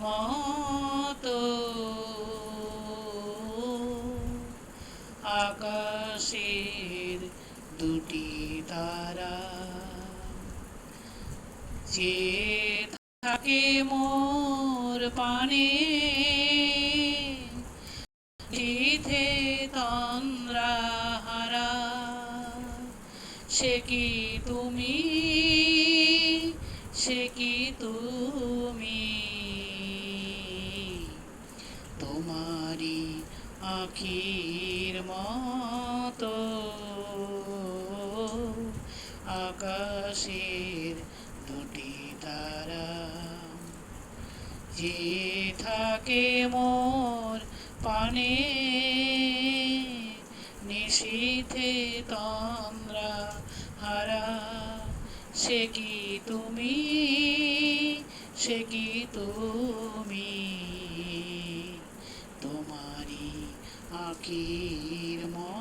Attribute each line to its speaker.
Speaker 1: মতো। আকাশের দুটি তারা যে থাকে মোর পানে ইথে তন্দ্রা হারা। সে কি তুমি? সে কি তুমি। তোমারি আখির মতো আকাশের দুটি তারা। যে থাকে মোর পানে, নিশীথে তন্দ্রা হারা। সে কি তুমি? সে কি তুমি? তোমারি আকির মতো